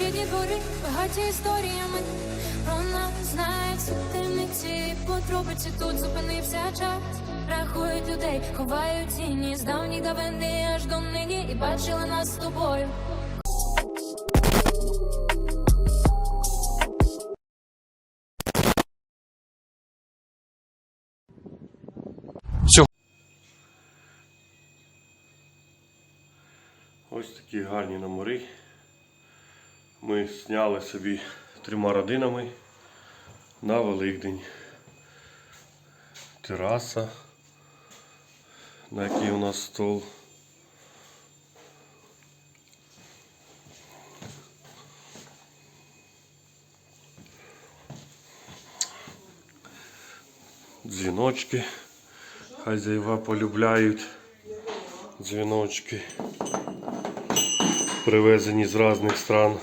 рідні двори, багаті історіями. Про нас знають всі подробиці тут зупинився час. Рахують людей, ховають тіні з давніх давини аж до нині і бачили нас з тобою. Ось такі гарні номери. Ми зняли собі трьома родинами на Великдень. Тераса, на якій у нас стол. Дзвіночки. Хазяїва полюбляють дзвіночки привезені з різних стран.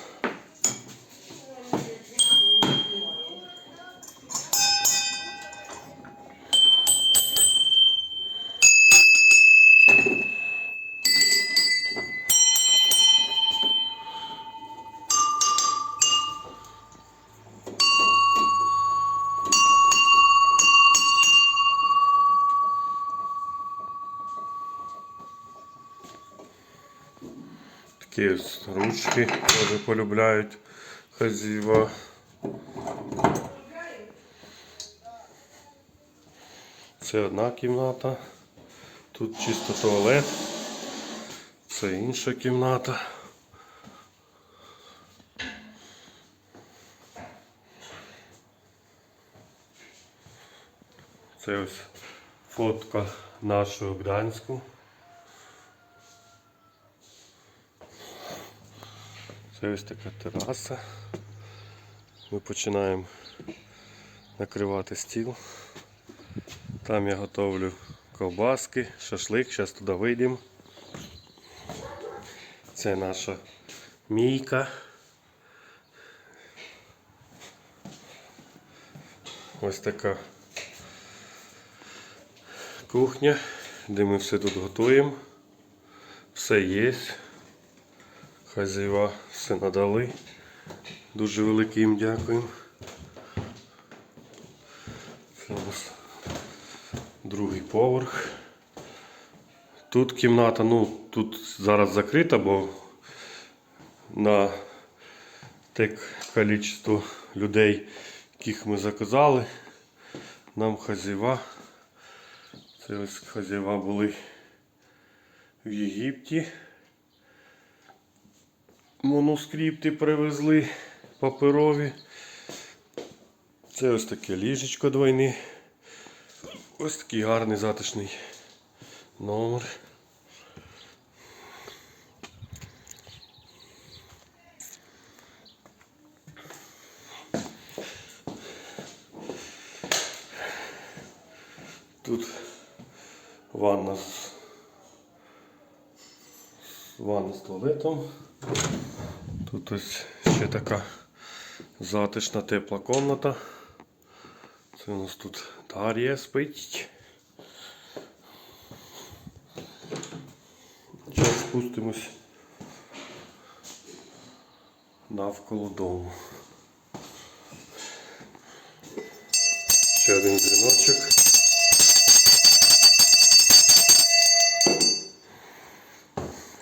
Такі ручки теж полюбляють хазіва. Це одна кімната. Тут чисто туалет. Це інша кімната. Це ось фотка нашого Гданську. Це ось така тераса. Ми починаємо накривати стіл. Там я готовлю ковбаски, шашлик, зараз туди вийдемо. Це наша мійка. Ось така кухня, де ми все тут готуємо. Все є. Хазяїва все надали. Дуже велике їм дякуємо. Це у нас другий поверх. Тут кімната, ну тут зараз закрита, бо на те кількість людей, яких ми заказали, нам хазяїва. Це ось хазяїва були в Єгипті манускрипти привезли паперові. Це ось таке ліжечко двойне. Ось такий гарний затишний номер. Тут ванна з ванна з туалетом. Тут ось ще така затишна тепла комната. Це у нас тут Дар'я спить. Зараз спустимось навколо дому. Ще один дзвіночок.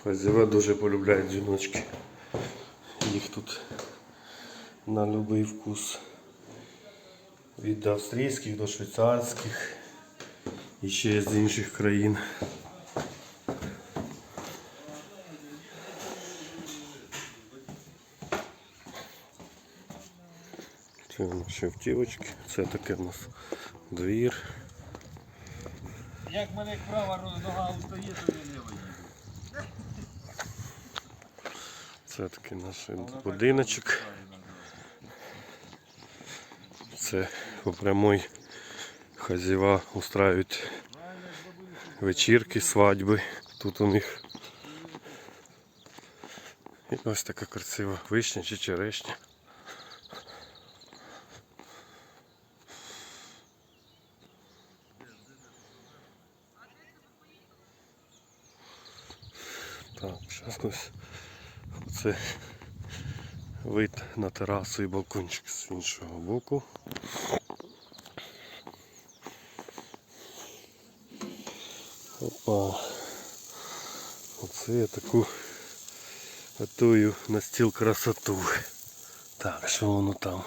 Хазява дуже полюбляють дзвіночки. Їх тут на будь-який вкус. Від австрійських до швейцарських і ще з інших країн. Це у нас ще втівочки. Це таке у нас двір. Як мене права нога устає, то я ліва Це такий наш будиночок. Це по прямой хазяїва устраивают вечірки, свадьби. Тут у них і ось така красива вишня чи черешня. Так, зараз ось це Вид на терасу і балкончик з іншого боку. Опа. Оце я таку готую на стіл красоту. Так, що воно там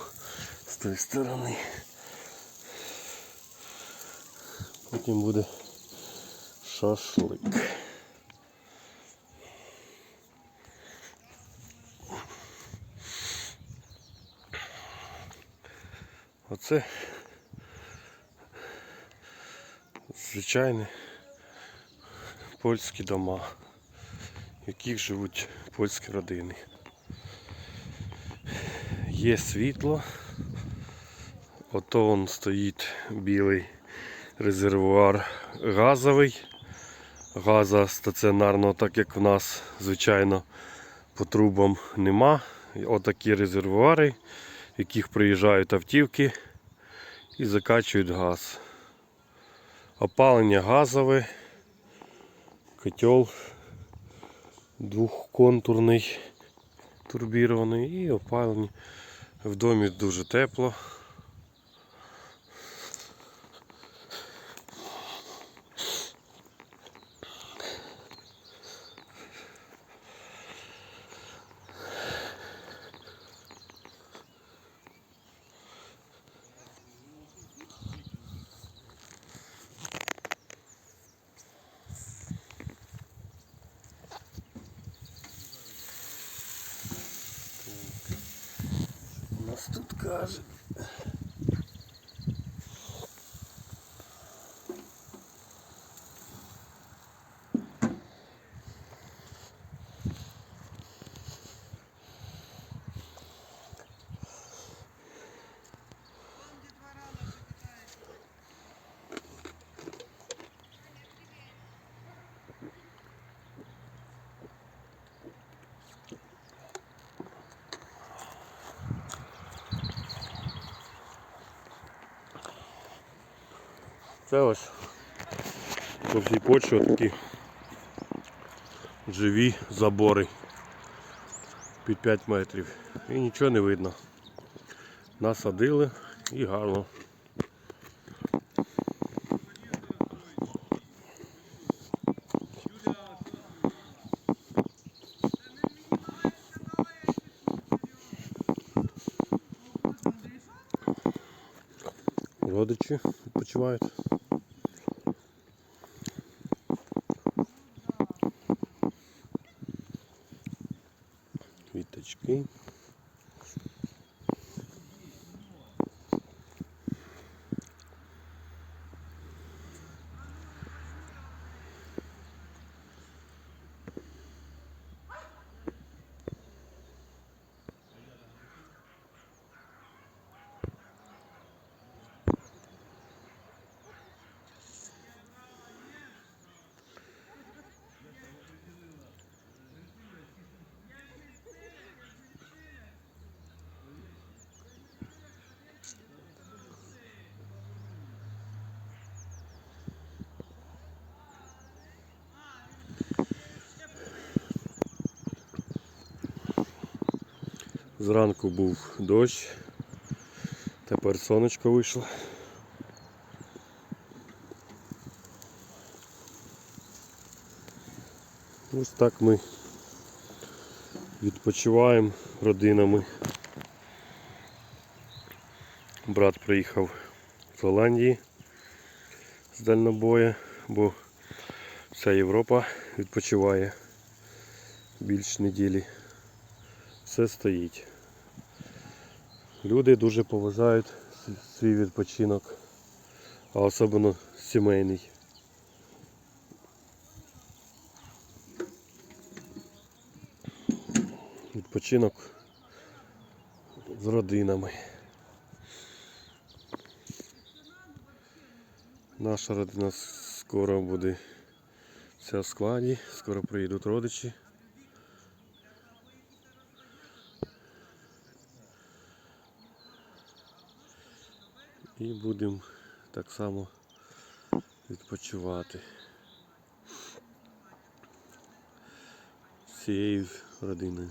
з тої сторони. Потім буде шашлик. Оце звичайні польські дома, в яких живуть польські родини. Є світло, ото он стоїть білий резервуар газовий, газа стаціонарного, так як в нас, звичайно, по трубам нема. Отакі резервуари, в яких приїжджають автівки і закачують газ. Опалення газове, котел двохконтурний, турбірований і опалення. В домі дуже тепло. Нас тут каже. Це ось по всій почві такі живі забори під 5 метрів. І нічого не видно. Насадили і гарно. Родичі відпочивають. Квіточки. Зранку був дощ, тепер сонечко вийшло. Ось так ми відпочиваємо родинами. Брат приїхав з Голландії з дальнобоя, бо вся Європа відпочиває більш неділі все стоїть. Люди дуже поважають свій відпочинок, а особливо сімейний. Відпочинок з родинами. Наша родина скоро буде вся в складі, скоро приїдуть родичі. І будемо так само відпочивати. З цією родиною.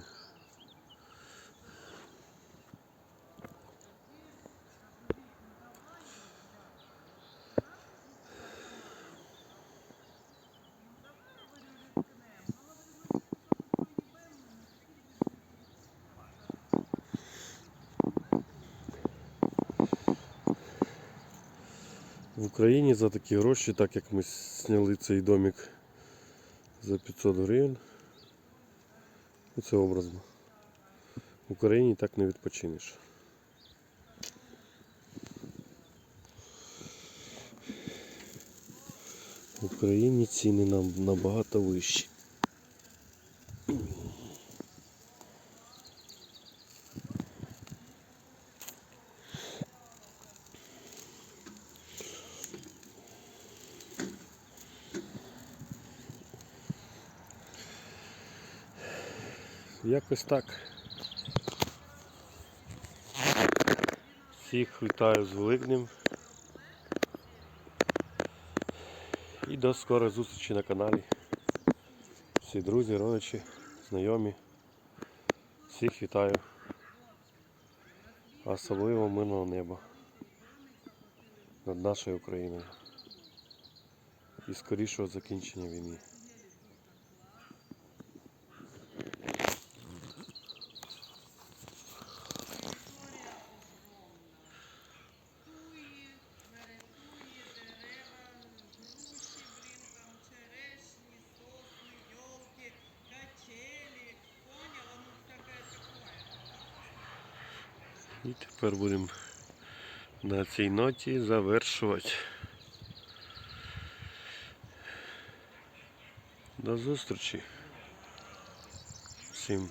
В Україні за такі гроші, так як ми зняли цей домик за 500 гривень. Оце образно. В Україні так не відпочинеш. В Україні ціни нам набагато вищі. Якось так. Всіх вітаю з Великднем. І до скорої зустрічі на каналі. Всі друзі, родичі, знайомі. Всіх вітаю. Особливо мирного неба над нашою Україною. І скорішого закінчення війни. І тепер будемо на цій ноті завершувати. До зустрічі. Всім.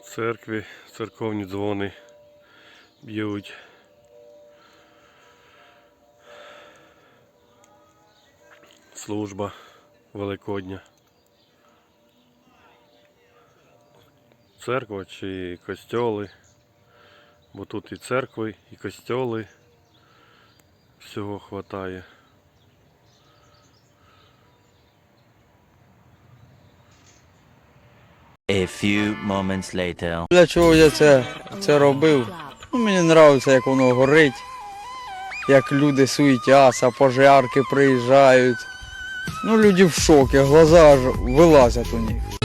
В церкві церковні дзвони б'ють. Служба Великодня. Церква чи костьоли. Бо тут і церкви, і костьоли. Всього хватає. A few moments later. Для чого я це, це робив? Ну, мені подобається, як воно горить, як люди суетяться, пожарки приїжджають. Ну, люди в шокі, глаза аж вилазять у них.